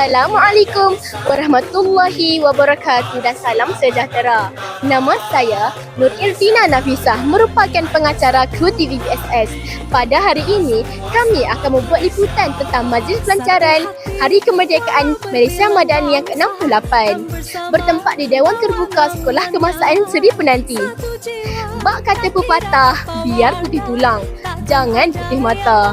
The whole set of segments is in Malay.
Assalamualaikum warahmatullahi wabarakatuh dan salam sejahtera. Nama saya Nur Ilfina Nafisah merupakan pengacara kru TV BSS. Pada hari ini, kami akan membuat liputan tentang Majlis Pelancaran Hari Kemerdekaan Malaysia Madani yang ke-68 bertempat di Dewan Terbuka Sekolah Kemasaan Seri Penanti. Bak kata pepatah, biar putih tulang, jangan putih mata.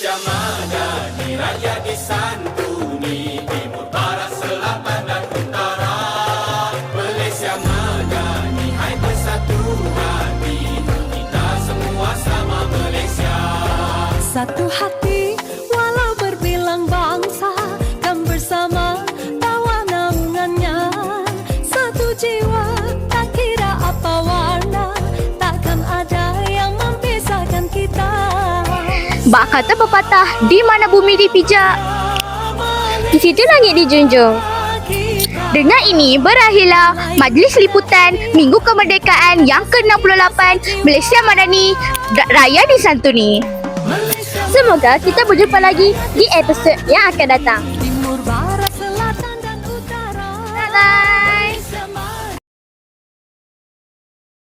Malaysia Madani, rakyat disantuni Timur, Barat, Selatan dan Utara. Malaysia Madani, hai bersatu hati Kita semua sama Malaysia. Satu hati walau berbilang bangsa Dan bersama tawa naungannya. Satu jiwa Bak kata pepatah, di mana bumi dipijak, di situ langit dijunjung. Dengan ini berakhirlah majlis liputan Minggu Kemerdekaan yang ke-68 Malaysia Madani Raya Disantuni. Semoga kita berjumpa lagi di episod yang akan datang. Bye-bye.